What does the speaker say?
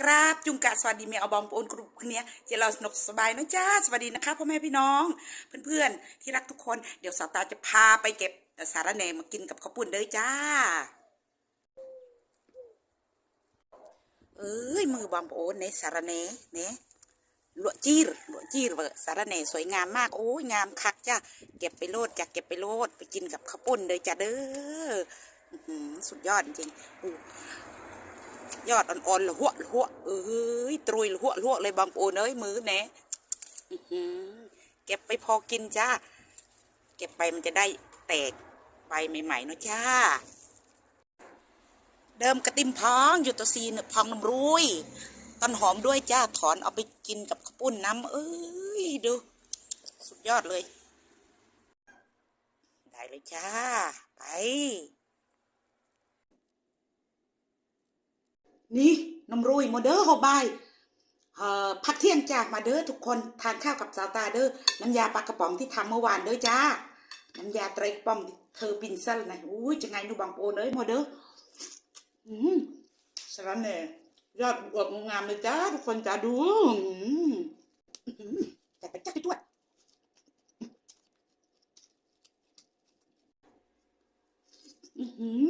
กราบจุงกะสวัสดีเมียเอาบองปอนกรุปเนี้ยเจเราสนุกสบายนะจ้าสวัสดีนะคะพ่อแม่พี่น้อง เพื่อนๆ ที่รักทุกคนเดี๋ยวสาวตาจะพาไปเก็บสารแหน่มากินกับข้าวปุ้นเด้อจ้า เอ้ยมือบองปอนในสารแหน่เนี่ยลวกจีรลวจีรเสารแหน่สวยงามมากโอ้ยงามคักจ้าเก็บไปโลดจ้ะเก็บไปโลดไปกินกับข้าวปุ้นเด้อจ้าเด้อสุดยอดจริงอ ยอดอ่อนๆละหัวละหัวเอ้ยตรุยละหัวละหัวเลยบางปูนเอ้ยมือแหนะอื้อหือเก็บไปพอกินจ้า เก็บไปมันจะได้แตกใบใหม่ๆเนาะจ้า เดิมกระติมพองอยู่ตัวซีนพองน้ำรุยต้นหอมด้วยจ้าถอนเอาไปกินกับข้าวปุ้นน้ำเอ้ยดู สุดยอดเลย ได้เลยจ้า ไป นี่น้ำรุยโมเดอร์หอบายเอ่อพักเที่ยงจ้ามาเด้อทุกคนทานข้าวกับสาวตาเด้อน้ำยาปลากระป๋องที่ทำเมื่อวานเด้อจ้า น้ำยาไตรกระป๋องเธอปินซัลนะอุ้ยจะไงดูบางโปเด้อโมเดอร์อืมสาระแหน่ยอดอวบงามเลยจ้าทุกคนจ้าดูจัดไปจักไปดวยอือหือ